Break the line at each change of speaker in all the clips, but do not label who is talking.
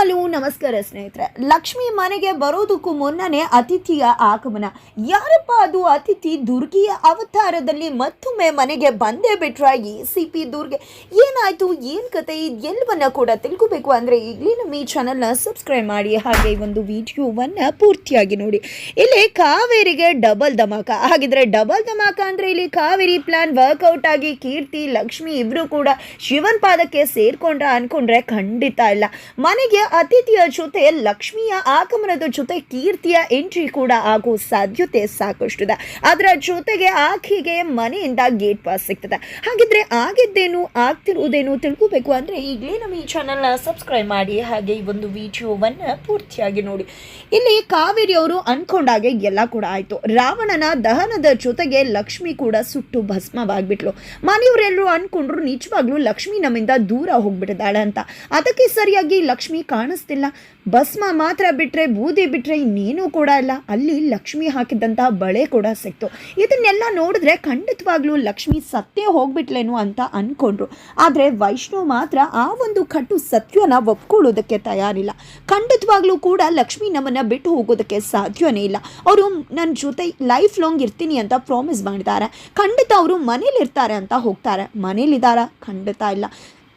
Hello ನಮಸ್ಕಾರ ಸ್ನೇಹಿತರೆ. ಲಕ್ಷ್ಮಿ ಮನೆಗೆ ಬರೋದಕ್ಕೂ ಮುನ್ನನೇ ಅತಿಥಿಯ ಆಗಮನ. ಯಾರಪ್ಪ ಅದು ಅತಿಥಿ? ದುರ್ಗಿಯ ಅವತಾರದಲ್ಲಿ ಮತ್ತೊಮ್ಮೆ ಮನೆಗೆ ಬಂದೇ ಬಿಟ್ರ ಎ ಸಿ ಪಿ ದುರ್ಗೆ. ಏನಾಯ್ತು? ಏನ್ ಕತೆ? ಎಲ್ಲವನ್ನ ಕೂಡ ತಿಳ್ಕೋಬೇಕು ಅಂದ್ರೆ ಈಗಲೇ ನಮ್ಮ ಈ ಚಾನಲ್ನ ಸಬ್ಸ್ಕ್ರೈಬ್ ಮಾಡಿ. ಹಾಗೆ ಒಂದು ವಿಡಿಯೋವನ್ನ ಪೂರ್ತಿಯಾಗಿ ನೋಡಿ. ಇಲ್ಲಿ ಕಾವೇರಿಗೆ ಡಬಲ್ ಧಮಾಕ. ಹಾಗಿದ್ರೆ ಡಬಲ್ ಧಮಾಕ ಅಂದ್ರೆ ಇಲ್ಲಿ ಕಾವೇರಿ ಪ್ಲಾನ್ ವರ್ಕೌಟ್ ಆಗಿ ಕೀರ್ತಿ, ಲಕ್ಷ್ಮಿ ಇಬ್ರು ಕೂಡ ಶಿವನ್ ಪಾದಕ್ಕೆ ಸೇರ್ಕೊಂಡ್ರ ಅನ್ಕೊಂಡ್ರೆ ಖಂಡಿತ ಇಲ್ಲ. ಮನೆಗೆ ಅತಿಥಿಯ ಜೊತೆ ಲಕ್ಷ್ಮಿಯ ಆಗಮನದ ಜೊತೆ ಕೀರ್ತಿಯ ಎಂಟ್ರಿ ಕೂಡ ಆಗೋ ಸಾಧ್ಯತೆ ಸಾಕಷ್ಟು ಇದೆ ಅದರ ಜೊತೆಗೆ ಆಕೆಗೆ ಮನೆಯಿಂದ ಗೇಟ್ ಪಾಸ್ ಸಿಗ್ತದೆ. ಹಾಗಿದ್ರೆ ಆಗಿದ್ದೇನು, ಆಗ್ತಿರುವುದೇನು ತಿಳ್ಕೋಬೇಕು ಅಂದ್ರೆ ಈಗಲೇ ನಮ್ಮ ಈ ಚಾನಲ್ನ ಸಬ್ಸ್ಕ್ರೈಬ್ ಮಾಡಿ, ಹಾಗೆ ಈ ಒಂದು ವಿಡಿಯೋವನ್ನ ಪೂರ್ತಿಯಾಗಿ ನೋಡಿ. ಇಲ್ಲಿ ಕಾವೇರಿ ಅವರು ಅನ್ಕೊಂಡಾಗೆ ಎಲ್ಲ ಕೂಡ ಆಯ್ತು. ರಾವಣನ ದಹನದ ಜೊತೆಗೆ ಲಕ್ಷ್ಮಿ ಕೂಡ ಸುಟ್ಟು ಭಸ್ಮವಾಗ್ಬಿಟ್ಲು. ಮನೆಯವರೆಲ್ಲರೂ ಅನ್ಕೊಂಡ್ರು ನಿಜವಾಗ್ಲೂ ಲಕ್ಷ್ಮಿ ನಮ್ಮಿಂದ ದೂರ ಹೋಗ್ಬಿಟ್ಟಿದ್ದಾಳೆ ಅಂತ. ಅದಕ್ಕೆ ಸರಿಯಾಗಿ ಲಕ್ಷ್ಮಿ ಕಾಣಿಸ್ತಿಲ್ಲ. ಭಸ್ಮ ಮಾತ್ರ ಬಿಟ್ಟರೆ ಬೂದಿ ಬಿಟ್ಟರೆ ಇನ್ನೇನೂ ಕೂಡ ಇಲ್ಲ. ಅಲ್ಲಿ ಲಕ್ಷ್ಮಿ ಹಾಕಿದ್ದಂಥ ಬಳೆ ಕೂಡ ಸಿಕ್ತು. ಇದನ್ನೆಲ್ಲ ನೋಡಿದ್ರೆ ಖಂಡಿತವಾಗ್ಲೂ ಲಕ್ಷ್ಮಿ ಸತ್ತೇ ಹೋಗ್ಬಿಟ್ಲೇನು ಅಂತ ಅಂದ್ಕೊಂಡ್ರು ಆದರೆ ವೈಷ್ಣವ್ ಮಾತ್ರ ಆ ಒಂದು ಕಟ್ಟು ಸತ್ಯನ ಒಪ್ಕೊಳ್ಳೋದಕ್ಕೆ ತಯಾರಿಲ್ಲ. ಖಂಡಿತವಾಗ್ಲೂ ಕೂಡ ಲಕ್ಷ್ಮಿ ನಮ್ಮನ್ನು ಬಿಟ್ಟು ಹೋಗೋದಕ್ಕೆ ಸಾಧ್ಯವೇ ಇಲ್ಲ. ಅವರು ನನ್ನ ಜೊತೆ ಲೈಫ್ ಲಾಂಗ್ ಇರ್ತೀನಿ ಅಂತ ಪ್ರಾಮಿಸ್ ಮಾಡಿದ್ದಾರೆ ಖಂಡಿತ ಅವರು ಮನೇಲಿ ಇರ್ತಾರೆ ಅಂತ ಹೋಗ್ತಾರೆ. ಮನೇಲಿದ್ದಾರಾ? ಖಂಡಿತ ಇಲ್ಲ.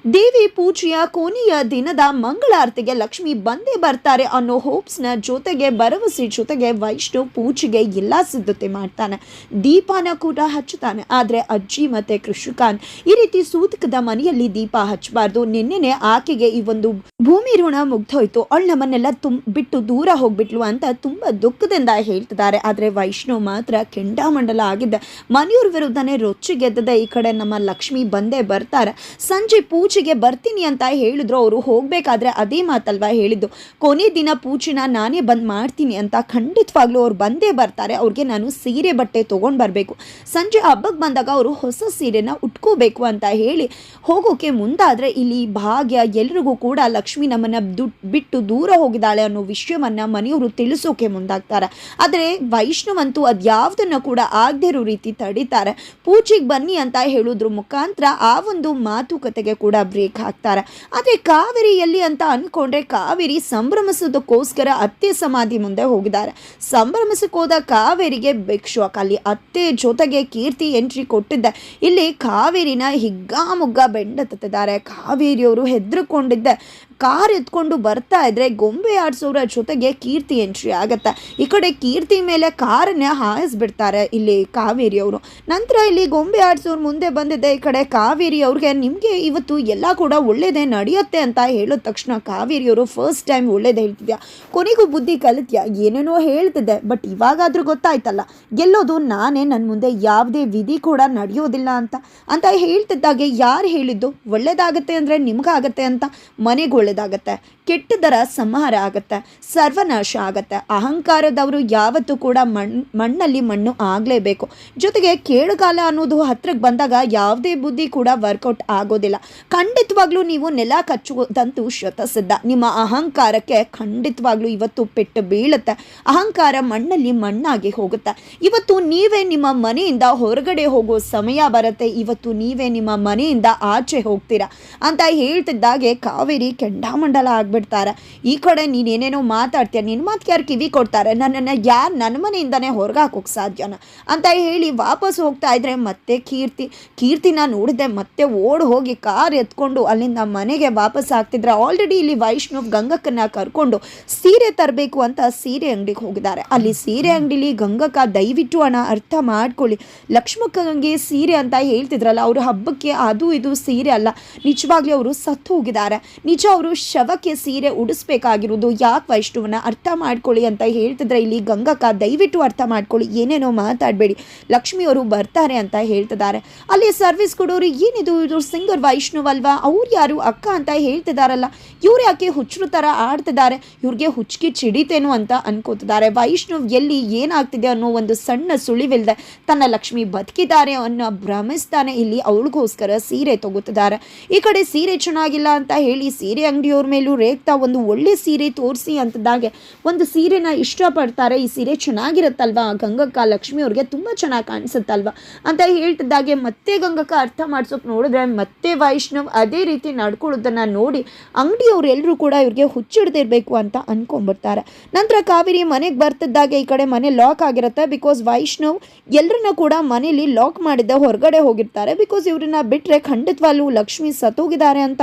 ದೇವಿ ಪೂಜೆಯ ಕೊನೆಯ ದಿನದ ಮಂಗಳಾರತಿಗೆ ಲಕ್ಷ್ಮಿ ಬಂದೇ ಬರ್ತಾರೆ ಅನ್ನೋ ಹೋಪ್ಸ್ನ ಜೊತೆಗೆ, ಭರವಸೆ ಜೊತೆಗೆ ವೈಷ್ಣು ಪೂಜೆಗೆ ಎಲ್ಲ ಸಿದ್ಧತೆ ಮಾಡ್ತಾನೆ. ದೀಪನ ಕೂಡ ಹಚ್ಚುತ್ತಾನೆ. ಆದರೆ ಅಜ್ಜಿ ಮತ್ತೆ ಕೃಷಿಕಾಂತ್ ಈ ರೀತಿ ಸೂತಕದ ಮನೆಯಲ್ಲಿ ದೀಪ ಹಚ್ಚಬಾರ್ದು. ನಿನ್ನೆನೆ ಆಕೆಗೆ ಈ ಒಂದು ಭೂಮಿ ಋಣ ಮುಗ್ದೋಯ್ತು. ಅವಳು ನಮ್ಮನ್ನೆಲ್ಲ ತುಂಬ ಬಿಟ್ಟು ದೂರ ಹೋಗ್ಬಿಟ್ಲು ಅಂತ ತುಂಬಾ ದುಃಖದಿಂದ ಹೇಳ್ತಿದ್ದಾರೆ. ಆದರೆ ವೈಷ್ಣು ಮಾತ್ರ ಕೆಂಡಾಮಂಡಲ ಆಗಿದ್ದ ಮನೆಯವ್ರ ವಿರುದ್ಧನೇ ರೊಚ್ಚಿಗೆದ್ದದೆ ಈ ಕಡೆ ನಮ್ಮ ಲಕ್ಷ್ಮಿ ಬಂದೇ ಬರ್ತಾರೆ. ಸಂಜೆ ಪೂಜೆಗೆ ಬರ್ತೀನಿ ಅಂತ ಹೇಳಿದ್ರು, ಅವರು ಹೋಗಬೇಕಾದ್ರೆ ಅದೇ ಮಾತಲ್ವಾ ಹೇಳಿದ್ದು. ಕೊನೆ ದಿನ ಪೂಜೆನ ನಾನೇ ಬಂದು ಮಾಡ್ತೀನಿ ಅಂತ ಖಂಡಿತವಾಗ್ಲೂ ಅವ್ರು ಬಂದೇ ಬರ್ತಾರೆ, ಅವ್ರಿಗೆ ನಾನು ಸೀರೆ ಬಟ್ಟೆ ತೊಗೊಂಡು ಬರಬೇಕು. ಸಂಜೆ ಹಬ್ಬಕ್ಕೆ ಬಂದಾಗ ಅವರು ಹೊಸ ಸೀರೆನ ಉಟ್ಕೋಬೇಕು ಅಂತ ಹೇಳಿ ಹೋಗೋಕೆ ಮುಂದಾದರೆ ಇಲ್ಲಿ ಭಾಗ್ಯ ಎಲ್ರಿಗೂ ಕೂಡ ಲಕ್ಷ್ಮಿ ನಮ್ಮನ್ನು ಬಿಟ್ಟು ದೂರ ಹೋಗಿದ್ದಾಳೆ ಅನ್ನೋ ವಿಷಯವನ್ನ ಮನೆಯವರು ತಿಳಿಸೋಕೆ ಮುಂದಾಗ್ತಾರೆ. ಆದರೆ ವೈಷ್ಣವಂತೂ ಅದ್ಯಾವ್ದನ್ನ ಕೂಡ ಆಗದೇ ಇರೋ ರೀತಿ ತಡೀತಾರೆ. ಪೂಜೆಗೆ ಬನ್ನಿ ಅಂತ ಹೇಳೋದ್ರ ಮುಖಾಂತರ ಆ ಒಂದು ಮಾತುಕತೆಗೆ ಕೂಡ ಬ್ರೇಕ್ ಹಾಕ್ತಾರೆ. ಆದರೆ ಕಾವೇರಿ ಎಲ್ಲಿ ಅಂತ ಅನ್ಕೊಂಡ್ರೆ ಕಾವೇರಿ ಸಂಭ್ರಮಿಸೋದಕ್ಕೋಸ್ಕರ ಅತ್ತೆ ಸಮಾಧಿ ಮುಂದೆ ಹೋಗಿದ್ದಾರೆ. ಸಂಭ್ರಮಿಸಕ್ಕೆ ಹೋದ ಕಾವೇರಿಗೆ ಬಿಗ್ ಶಾಕ್ ಅಲ್ಲಿ ಅತ್ತೆ ಜೊತೆಗೆ ಕೀರ್ತಿ ಎಂಟ್ರಿ ಕೊಟ್ಟಿದ್ದೆ. ಇಲ್ಲಿ ಕಾವೇರಿನ ಹಿಗ್ಗಾಮುಗ್ಗ ಬೆಂಡ ತತ್ತಿದ್ದಾರೆ ಕಾವೇರಿಯವರು ಹೆದರ್ಕೊಂಡಿದ್ದೆ. ಕಾರ್ ಎತ್ಕೊಂಡು ಬರ್ತಾ ಇದ್ರೆ ಗೊಂಬೆ ಆಡ್ಸೋರ ಜೊತೆಗೆ ಕೀರ್ತಿ ಎಂಟ್ರಿ ಆಗತ್ತೆ. ಈ ಕಡೆ ಕೀರ್ತಿ ಮೇಲೆ ಕಾರನ್ನ ಹಾಯಿಸ್ಬಿಡ್ತಾರೆ ಇಲ್ಲಿ ಕಾವೇರಿ ಅವರು. ನಂತರ ಇಲ್ಲಿ ಗೊಂಬೆ ಆಡ್ಸೋರ್ ಮುಂದೆ ಬಂದಿದ್ದೆ ಈ ಕಡೆ ಕಾವೇರಿ ಅವ್ರಿಗೆ ನಿಮಗೆ ಇವತ್ತು ಎಲ್ಲ ಕೂಡ ಒಳ್ಳೇದೇ ನಡೆಯುತ್ತೆ ಅಂತ ಹೇಳಿದ ತಕ್ಷಣ ಕಾವೇರಿ ಅವರು ಫಸ್ಟ್ ಟೈಮ್ ಒಳ್ಳೇದೇ ಹೇಳ್ತಿದ್ಯಾ? ಕೊನೆಗೂ ಬುದ್ಧಿ ಕಲಿತ್ಯಾ? ಏನೇನೋ ಹೇಳ್ತಿದ್ದೆ ಬಟ್ ಇವಾಗಾದ್ರೂ ಗೊತ್ತಾಯ್ತಲ್ಲ. ಗೆಲ್ಲೋದು ನಾನೇ ನನ್ನ ಮುಂದೆ ಯಾವುದೇ ವಿಧಿ ಕೂಡ ನಡೆಯೋದಿಲ್ಲ ಅಂತ. ಅಂತ ಹೇಳ್ತಿದ್ದಾಗೆ ಯಾರು ಹೇಳಿದ್ದು? ಒಳ್ಳೇದಾಗತ್ತೆ ಅಂದರೆ ನಿಮ್ಗಾಗತ್ತೆ ಅಂತ ಮನೆಗೆ ಒಳ್ಳೇದಾಗತ್ತೆ ಕೆಟ್ಟದರ ಸಂಹಾರ ಆಗತ್ತೆ, ಸರ್ವನಾಶ ಆಗತ್ತೆ. ಅಹಂಕಾರದವರು ಯಾವತ್ತೂ ಕೂಡ ಮಣ್, ಮಣ್ಣಲ್ಲಿ ಮಣ್ಣು ಆಗಲೇಬೇಕು. ಜೊತೆಗೆ ಕೇಳುಗಾಲ ಅನ್ನೋದು ಹತ್ರಕ್ಕೆ ಬಂದಾಗ ಯಾವುದೇ ಬುದ್ಧಿ ಕೂಡ ವರ್ಕೌಟ್ ಆಗೋದಿಲ್ಲ. ಖಂಡಿತವಾಗ್ಲೂ ನೀವು ನೆಲ ಕಚ್ಚುವುದಂತೂ ಶತಸಿದ್ಧ ನಿಮ್ಮ ಅಹಂಕಾರಕ್ಕೆ ಖಂಡಿತವಾಗ್ಲೂ ಇವತ್ತು ಪೆಟ್ಟು ಬೀಳುತ್ತೆ. ಅಹಂಕಾರ ಮಣ್ಣಲ್ಲಿ ಮಣ್ಣಾಗಿ ಹೋಗುತ್ತೆ. ಇವತ್ತು ನೀವೇ ನಿಮ್ಮ ಮನೆಯಿಂದ ಹೊರಗಡೆ ಹೋಗೋ ಸಮಯ ಬರುತ್ತೆ. ಇವತ್ತು ನೀವೇ ನಿಮ್ಮ ಮನೆಯಿಂದ ಆಚೆ ಹೋಗ್ತೀರಾ ಅಂತ ಹೇಳ್ತಿದ್ದಾಗೆ ಕಾವೇರಿ ಕೆಂಡಾಮಂಡಲ ಆಗಿಬಿಡ್ತಾರೆ. ಈ ಕಡೆ ನೀನೇನೇನೋ ಮಾತಾಡ್ತೀಯ ನಿನ್ನ ಮಾತು ಯಾರು ಕಿವಿ ಕೊಡ್ತಾರೆ? ನನ್ನನ್ನು ಯಾರು ನನ್ನ ಮನೆಯಿಂದನೇ ಹೊರಗೆ ಹಾಕೋಕೆ ಸಾಧ್ಯನ? ಅಂತ ಹೇಳಿ ವಾಪಸ್ ಹೋಗ್ತಾ ಇದ್ರೆ ಮತ್ತೆ ಕೀರ್ತಿ, ಕೀರ್ತಿನ ನೋಡಿದೆ ಮತ್ತೆ ಓಡ್ ಹೋಗಿ ಕಾರ್ ಎತ್ಕೊಂಡು ಅಲ್ಲಿಂದ ಮನೆಗೆ ವಾಪಸ್ ಆಗ್ತಿದ್ರೆ ಆಲ್ರೆಡಿ ಇಲ್ಲಿ ವೈಷ್ಣವ್ ಗಂಗಕ್ಕನ್ನ ಕರ್ಕೊಂಡು ಸೀರೆ ತರಬೇಕು ಅಂತ ಸೀರೆ ಅಂಗಡಿಗೆ ಹೋಗಿದ್ದಾರೆ. ಅಲ್ಲಿ ಸೀರೆ ಅಂಗಡಿಲಿ ಗಂಗಕ್ಕ ದಯವಿಟ್ಟು ಹಣ ಅರ್ಥ ಮಾಡ್ಕೊಳ್ಳಿ. ಲಕ್ಷ್ಮಕ್ಕಂಗೆ ಸೀರೆ ಅಂತ ಹೇಳ್ತಿದ್ರಲ್ಲ, ಅವರು ಹಬ್ಬಕ್ಕೆ ಅದು ಇದು ಸೀರೆ ಅಲ್ಲ. ನಿಜವಾಗ್ಲೂ ಅವರು ಸತ್ತು ಹೋಗಿದ್ದಾರೆ. ನಿಜ ಶವಕ್ಕೆ ಸೀರೆ ಉಡಿಸ್ಬೇಕಾಗಿರೋದು ಯಾಕೆ ವೈಷ್ಣುವನ್ನ ಅರ್ಥ ಮಾಡ್ಕೊಳ್ಳಿ ಅಂತ ಹೇಳ್ತಿದ್ರೆ ಇಲ್ಲಿ ಗಂಗಕ್ಕ ದಯವಿಟ್ಟು ಅರ್ಥ ಮಾಡ್ಕೊಳ್ಳಿ, ಏನೇನೋ ಮಾತಾಡಬೇಡಿ. ಲಕ್ಷ್ಮಿಯವರು ಬರ್ತಾರೆ ಅಂತ ಹೇಳ್ತಿದ್ದಾರೆ. ಅಲ್ಲಿ ಸರ್ವಿಸ್ ಕೊಡೋರು ಏನಿದು ಇದು? ಸಿಂಗರ್ ವೈಷ್ಣವ್ ಅಲ್ವಾ? ಅವ್ರು ಯಾರು? ಅಕ್ಕ ಅಂತ ಹೇಳ್ತಿದಾರಲ್ಲ. ಇವ್ರು ಯಾಕೆ ಹುಚ್ಚರು ಥರ ಆಡ್ತಿದ್ದಾರೆ? ಇವ್ರಿಗೆ ಹುಚ್ಚಿಗೆ ಚಿಡಿತೇನು ಅಂತ ಅನ್ಕೋತಿದ್ದಾರೆ. ವೈಷ್ಣವ್ ಎಲ್ಲಿ ಏನಾಗ್ತಿದೆ ಅನ್ನೋ ಒಂದು ಸಣ್ಣ ಸುಳಿವಿಲ್ದೆ ತನ್ನ ಲಕ್ಷ್ಮಿ ಬದುಕಿದ್ದಾರೆ ಅನ್ನೋ ಭ್ರಮಿಸ್ತಾನೆ ಇಲ್ಲಿ ಅವಳಿಗೋಸ್ಕರ ಸೀರೆ ತಗೋತಿದ್ದಾರೆ. ಈ ಕಡೆ ಸೀರೆ ಚೆನ್ನಾಗಿಲ್ಲ ಅಂತ ಹೇಳಿ ಸೀರೆ ಅಂಗಡಿಯವ್ರ ಮೇಲೂ ರೇಗ್ತಾ ಒಂದು ಒಳ್ಳೆ ಸೀರೆ ತೋರಿಸಿ ಅಂತದಾಗೆ ಒಂದು ಸೀರೆನ ಇಷ್ಟಪಡ್ತಾರೆ. ಈ ಸೀರೆ ಚೆನ್ನಾಗಿರುತ್ತಲ್ವಾ? ಗಂಗಕ್ಕ ಲಕ್ಷ್ಮಿ ಅವ್ರಿಗೆ ತುಂಬ ಚೆನ್ನಾಗಿ ಕಾಣಿಸುತ್ತಲ್ವಾ? ಅಂತ ಹೇಳ್ತಿದ್ದಾಗೆ ಮತ್ತೆ ಗಂಗಕ್ಕ ಅರ್ಥ ಮಾಡ್ಸೋಕೆ ನೋಡಿದ್ರೆ ಮತ್ತೆ ವೈಷ್ಣವ್ ಅದೇ ರೀತಿ ನಡ್ಕೊಳ್ಳೋದನ್ನು ನೋಡಿ ಅಂಗಡಿಯವ್ರು ಎಲ್ಲರೂ ಕೂಡ ಇವ್ರಿಗೆ ಹುಚ್ಚಿಡ್ದಿರ್ಬೇಕು ಅಂತ ಅನ್ಕೊಂಡ್ಬಿಡ್ತಾರೆ. ನಂತರ ಕಾವೇರಿ ಮನೆಗೆ ಬರ್ತಿದ್ದಾಗೆ ಈ ಕಡೆ ಮನೆ ಲಾಕ್ ಆಗಿರುತ್ತೆ. ಬಿಕಾಸ್ ವೈಷ್ಣವ್ ಎಲ್ಲರನ್ನ ಕೂಡ ಮನೇಲಿ ಲಾಕ್ ಮಾಡಿದ್ದ ಹೊರಗಡೆ ಹೋಗಿರ್ತಾರೆ. ಬಿಕಾಸ್ ಇವ್ರನ್ನ ಬಿಟ್ಟರೆ ಖಂಡಿತವಾಗ್ಲೂ ಲಕ್ಷ್ಮಿ ಸತ್ತೋಗಿದ್ದಾರೆ ಅಂತ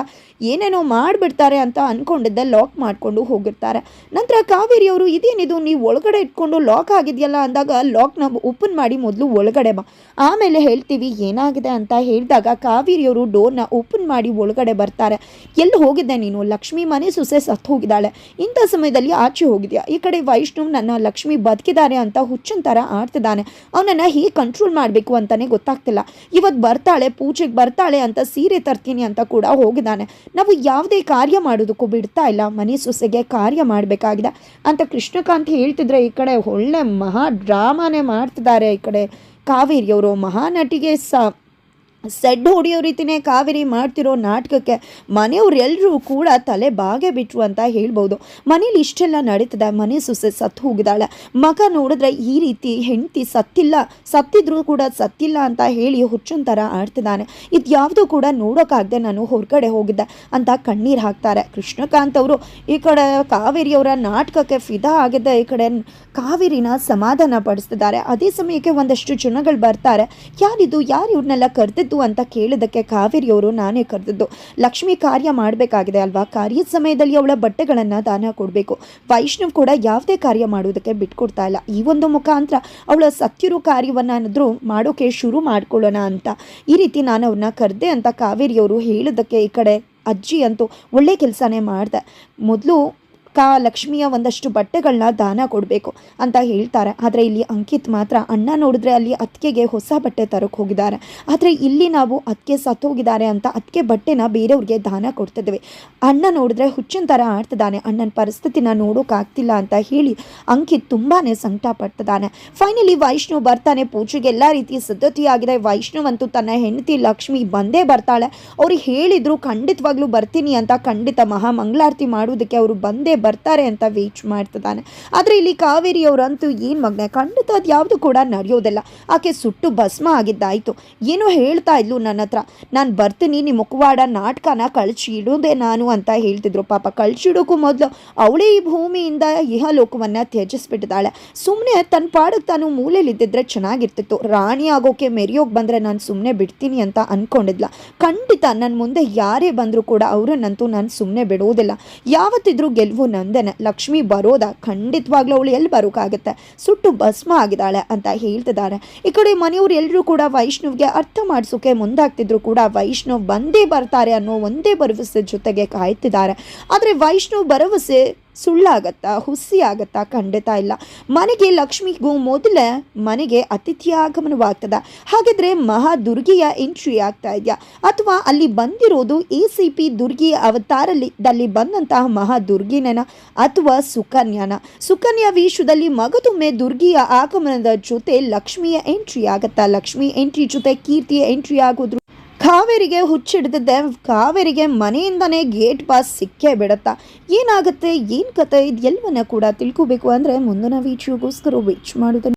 ಏನೇನೋ ಮಾಡಿಬಿಡ್ತಾರೆ. ಅಂತ ಅನ್ಕೊಂಡಿದ್ದೆ ಲಾಕ್ ಮಾಡಿಕೊಂಡು ಹೋಗಿರ್ತಾರೆ. ನಂತರ ಕಾವೇರಿ ಅವರು, ಇದೇನಿದು? ನೀವು ಒಳಗಡೆ ಇಟ್ಕೊಂಡು ಲಾಕ್ ಆಗಿದೆಯಲ್ಲ? ಅಂದಾಗ ಲಾಕ್ನ ಓಪನ್ ಮಾಡಿ ಮೊದಲು ಒಳಗಡೆ ಬಾ. ಆಮೇಲೆ ಹೇಳ್ತೀವಿ, ಏನಾಗಿದೆ ಅಂತ ಹೇಳಿದಾಗ ಕಾವೇರಿಯವರು ಡೋರ್ನ ಓಪನ್ ಮಾಡಿ ಒಳಗಡೆ ಬರ್ತಾರೆ. ಎಲ್ಲಿ ಹೋಗಿದ್ದೆ ನೀನು? ಲಕ್ಷ್ಮಿ ಮನೆ ಸೊಸೆ ಸತ್ತು ಹೋಗಿದ್ದಾಳೆ. ಇಂಥ ಸಮಯದಲ್ಲಿ ಆಚೆ ಹೋಗಿದ್ಯಾ? ಈ ಕಡೆ ವೈಷ್ಣು ನನ್ನ ಲಕ್ಷ್ಮಿ ಬದುಕಿದ್ದಾರೆ ಅಂತ ಹುಚ್ಚನ್ ಥರ ಆಡ್ತಿದ್ದಾನೆ. ಅವನನ್ನು ಹೇಗೆ ಕಂಟ್ರೋಲ್ ಮಾಡಬೇಕು ಅಂತಲೇ ಗೊತ್ತಾಗ್ತಿಲ್ಲ. ಇವತ್ತು ಬರ್ತಾಳೆ, ಪೂಜೆಗೆ ಬರ್ತಾಳೆ ಅಂತ ಸೀರೆ ತರ್ತೀನಿ ಅಂತ ಕೂಡ ಹೋಗಿದ್ದಾನೆ. ನಾವು ಯಾವುದೇ ಕಾರ್ಯ ಮಾಡೋದಕ್ಕೂ ಬಿಡ್ತಾ ಇಲ್ಲ. ಮನೆ ಸೊಸೆಗೆ ಕಾರ್ಯ ಮಾಡಬೇಕಾಗಿದೆ. ಅಂತ ಕೃಷ್ಣಕಾಂತ್ ಹೇಳ್ತಿದ್ರೆ ಈ ಕಡೆ ಒಳ್ಳೆ ಮಹಾ ಡ್ರಾಮಾನೇ ಮಾಡ್ತಿದ್ದಾರೆ ಈ ಕಡೆ. ಕಾವೇರಿಯವರು ಮಹಾನಟಿಗೆ ಸ ಸೆಡ್ ಹೊಡೆಯೋ ರೀತಿನೇ ಕಾವೇರಿ ಮಾಡ್ತಿರೋ ನಾಟಕಕ್ಕೆ ಮನೆಯವರೆಲ್ಲರೂ ಕೂಡ ತಲೆ ಬಾಗೆ ಬಿಟ್ರು ಅಂತ ಹೇಳ್ಬೋದು. ಮನೇಲಿ ಇಷ್ಟೆಲ್ಲ ನಡೀತದೆ, ಮನೆ ಸೊಸೆ ಸತ್ತು ಹೋಗಿದ್ದಾಳೆ. ಮಗ ನೋಡಿದ್ರೆ ಈ ರೀತಿ ಹೆಂಡತಿ ಸತ್ತಿಲ್ಲ, ಸತ್ತಿದ್ರು ಕೂಡ ಸತ್ತಿಲ್ಲ ಅಂತ ಹೇಳಿ ಹುಚ್ಚನ್ ಥರ ಆಡ್ತಿದ್ದಾನೆ. ಇದು ಯಾವುದೂ ಕೂಡ ನೋಡೋಕ್ಕಾಗದೆ ನಾನು ಹೊರಗಡೆ ಹೋಗಿದ್ದೆ ಅಂತ ಕಣ್ಣೀರು ಹಾಕ್ತಾರೆ. ಕೃಷ್ಣಕಾಂತ್ ಅವರು ಈ ಕಡೆ ಕಾವೇರಿಯವರ ನಾಟಕಕ್ಕೆ ಫಿದಾ ಆಗಿದ್ದೆ ಈ ಕಡೆ ಕಾವೇರಿನ ಸಮಾಧಾನ ಪಡಿಸ್ತಿದ್ದಾರೆ. ಅದೇ ಸಮಯಕ್ಕೆ ಒಂದಷ್ಟು ಜನಗಳು ಬರ್ತಾರೆ. ಯಾರಿದು, ಯಾರು ಇವ್ರನ್ನೆಲ್ಲ ಕರೆದಿದ್ದು ಅಂತ ಕೇಳಿದ್ದಕ್ಕೆ ಕಾವೇರಿಯವರು ನಾನೇ ಕರೆದಿದ್ದು. ಲಕ್ಷ್ಮಿ ಕಾರ್ಯ ಮಾಡಬೇಕಾಗಿದೆ ಅಲ್ವಾ? ಕಾರ್ಯದ ಸಮಯದಲ್ಲಿ ಅವಳ ಬಟ್ಟೆಗಳನ್ನು ದಾನ ಕೊಡಬೇಕು. ವೈಷ್ಣವ್ ಕೂಡ ಯಾವುದೇ ಕಾರ್ಯ ಮಾಡೋದಕ್ಕೆ ಬಿಟ್ಕೊಡ್ತಾ ಇಲ್ಲ. ಈ ಒಂದು ಮುಖಾಂತರ ಅವಳ ಸತ್ಯರು ಕಾರ್ಯವನ್ನು ಏನಾದರೂ ಮಾಡೋಕೆ ಶುರು ಮಾಡ್ಕೊಳ್ಳೋಣ ಅಂತ ಈ ರೀತಿ ನಾನು ಅವ್ರನ್ನ ಕರೆದೆ ಅಂತ ಕಾವೇರಿಯವರು ಹೇಳಿದ್ದಕ್ಕೆ ಈ ಕಡೆ ಅಜ್ಜಿ ಅಂತೂ ಒಳ್ಳೆ ಕೆಲಸನೇ ಮಾಡಿದೆ. ಮೊದಲು ಕಾ ಲಕ್ಷ್ಮಿಯ ಒಂದಷ್ಟು ಬಟ್ಟೆಗಳನ್ನ ದಾನ ಕೊಡಬೇಕು ಅಂತ ಹೇಳ್ತಾರೆ. ಆದರೆ ಇಲ್ಲಿ ಅಂಕಿತ್ ಮಾತ್ರ ಅಣ್ಣ ನೋಡಿದ್ರೆ ಅಲ್ಲಿ ಅತ್ತಿಗೆಗೆ ಹೊಸ ಬಟ್ಟೆ ತರಕ್ಕೆ ಹೋಗಿದ್ದಾರೆ. ಆದರೆ ಇಲ್ಲಿ ನಾವು ಅತ್ತಿಗೆ ಸತ್ತೋಗಿದ್ದಾರೆ ಅಂತ ಅತ್ತಿಗೆ ಬಟ್ಟೆನ ಬೇರೆಯವ್ರಿಗೆ ದಾನ ಕೊಡ್ತಿದ್ವಿ. ಅಣ್ಣ ನೋಡಿದ್ರೆ ಹುಚ್ಚಿನ ಥರ ಆಡ್ತಿದ್ದಾನೆ. ಅಣ್ಣನ ಪರಿಸ್ಥಿತಿನ ನೋಡೋಕ್ಕಾಗ್ತಿಲ್ಲ ಅಂತ ಹೇಳಿ ಅಂಕಿತ್ ತುಂಬಾ ಸಂಕಟ ಪಡ್ತಿದ್ದಾನೆ. ಫೈನಲಿ ವೈಷ್ಣವ್ ಬರ್ತಾನೆ. ಪೂಜೆಗೆ ಎಲ್ಲ ರೀತಿಯ ಸಿದ್ಧತೆಯಾಗಿದೆ ವೈಷ್ಣವ್ ಅಂತೂ ತನ್ನ ಹೆಂಡತಿ ಲಕ್ಷ್ಮಿ ಬಂದೇ ಬರ್ತಾಳೆ. ಅವ್ರಿಗೆ ಹೇಳಿದ್ರು, ಖಂಡಿತವಾಗ್ಲೂ ಬರ್ತೀನಿ ಅಂತ ಖಂಡಿತ ಮಹಾ ಮಂಗಳಾರತಿ ಮಾಡೋದಕ್ಕೆ ಅವರು ಬಂದೇ ಬರ್ತಾರೆ ಅಂತ ವೇಟ್ ಮಾಡ್ತಿದ್ದಾನೆ. ಆದರೆ ಇಲ್ಲಿ ಕಾವೇರಿ ಅಂತೂ ಏನು ಮಗ್ನೆ ಖಂಡಿತ ಅದು ಯಾವುದು ಕೂಡ ನಡೆಯೋದಿಲ್ಲ. ಆಕೆ ಸುಟ್ಟು ಭಸ್ಮ ಆಗಿದ್ದಾಯಿತು. ಏನೋ ಹೇಳ್ತಾ ಇದ್ಲು ನನ್ನ ಹತ್ರ ನಾನು ಬರ್ತೀನಿ ನಿಮ್ಮ ಮುಖವಾಡ ನಾಟಕನ ಕಳ್ಸಿ ಇಡೋದೇ ನಾನು ಅಂತ ಹೇಳ್ತಿದ್ರು. ಪಾಪ ಕಳಿಸಿಡೋಕ್ಕೂ ಮೊದಲು ಅವಳೇ ಈ ಭೂಮಿಯಿಂದ ಇಹಲೋಕವನ್ನು ತ್ಯಜಿಸ್ಬಿಟ್ಟಿದ್ದಾಳೆ. ಸುಮ್ಮನೆ ತನ್ನ ಪಾಡಕ್ಕೆ ತಾನು ಮೂಲೆಯಲ್ಲಿದ್ದಿದ್ರೆ ಚೆನ್ನಾಗಿರ್ತಿತ್ತು. ರಾಣಿ ಆಗೋಕೆ ಮೆರೆಯೋಗಿ ಬಂದರೆ ನಾನು ಸುಮ್ಮನೆ ಬಿಡ್ತೀನಿ ಅಂತ ಅಂದ್ಕೊಂಡಿದ್ಲ ಖಂಡಿತ ನನ್ನ ಮುಂದೆ ಯಾರೇ ಬಂದರೂ ಕೂಡ ಅವರನ್ನಂತೂ ನಾನು ಸುಮ್ಮನೆ ಬಿಡೋದಿಲ್ಲ. ಯಾವತ್ತಿದ್ರೂ ಗೆಲುವು ನಂದೇನೆ ಲಕ್ಷ್ಮಿ ಬರೋದ ಖಂಡಿತವಾಗ್ಲೂ ಅವಳು ಎಲ್ಲಿ ಬರೋಕ್ಕಾಗತ್ತೆ ಸುಟ್ಟು ಭಸ್ಮ ಆಗಿದ್ದಾಳೆ ಅಂತ ಹೇಳ್ತಿದ್ದಾರೆ. ಈ ಕಡೆ ಮನೆಯವ್ರು ಎಲ್ಲರೂ ಕೂಡ ವೈಷ್ಣವ್ಗೆ ಅರ್ಥ ಮಾಡಿಸೋಕೆ ಮುಂದಾಗ್ತಿದ್ರು ಕೂಡ ವೈಷ್ಣವ್ ಬಂದೇ ಬರ್ತಾರೆ ಅನ್ನೋ ಒಂದೇ ಭರವಸೆ ಜೊತೆಗೆ ಕಾಯ್ತಿದ್ದಾರೆ. ಆದರೆ ವೈಷ್ಣವ್ ಭರವಸೆ ಸುಳ್ಳಾಗತ್ತಾ ಹುಸಿ ಆಗತ್ತಾ ಖಂಡಿತ ಇಲ್ಲ. ಮನೆಗೆ ಲಕ್ಷ್ಮಿಗೂ ಮೊದಲೇ ಮನೆಗೆ ಅತಿಥಿ ಆಗಮನವಾಗ್ತದೆ ಹಾಗಿದ್ರೆ ಮಹಾ ದುರ್ಗಿಯ ಎಂಟ್ರಿ ಆಗ್ತಾ ಇದೆಯಾ? ಅಥವಾ ಅಲ್ಲಿ ಬಂದಿರೋದು ಎ ಸಿ ಪಿ ದುರ್ಗಿಯ ಅವತಾರದಲ್ಲಿ ಬಂದಂತಹ ಮಹಾ ದುರ್ಗಿನನ? ಅಥವಾ ಸುಕನ್ಯಾನ? ಸುಕನ್ಯಾ ವೇಷದಲ್ಲಿ ಮಗದೊಮ್ಮೆ ದುರ್ಗಿಯ ಆಗಮನದ ಜೊತೆ ಲಕ್ಷ್ಮಿಯ ಎಂಟ್ರಿ ಆಗತ್ತಾ? ಲಕ್ಷ್ಮಿ ಎಂಟ್ರಿ ಜೊತೆ ಕೀರ್ತಿಯ ಎಂಟ್ರಿ ಆಗೋದ್ರು ಕಾವೇರಿಗೆ ಹುಚ್ಚಿಡ್ದಿದ್ದೆ ಕಾವೇರಿಗೆ ಮನೆಯಿಂದನೇ ಗೇಟ್ ಪಾಸ್ ಸಿಕ್ಕೇ ಬಿಡತ್ತಾ. ಏನಾಗುತ್ತೆ? ಏನು ಕತೆ? ಇದು ಎಲ್ಲವನ್ನ ಕೂಡ ತಿಳ್ಕೋಬೇಕು ಅಂದರೆ ಮುಂದಿನ ವೀಡಿಯೋಗೋಸ್ಕರ ವೇಚ್ ಮಾಡೋದನ್ನು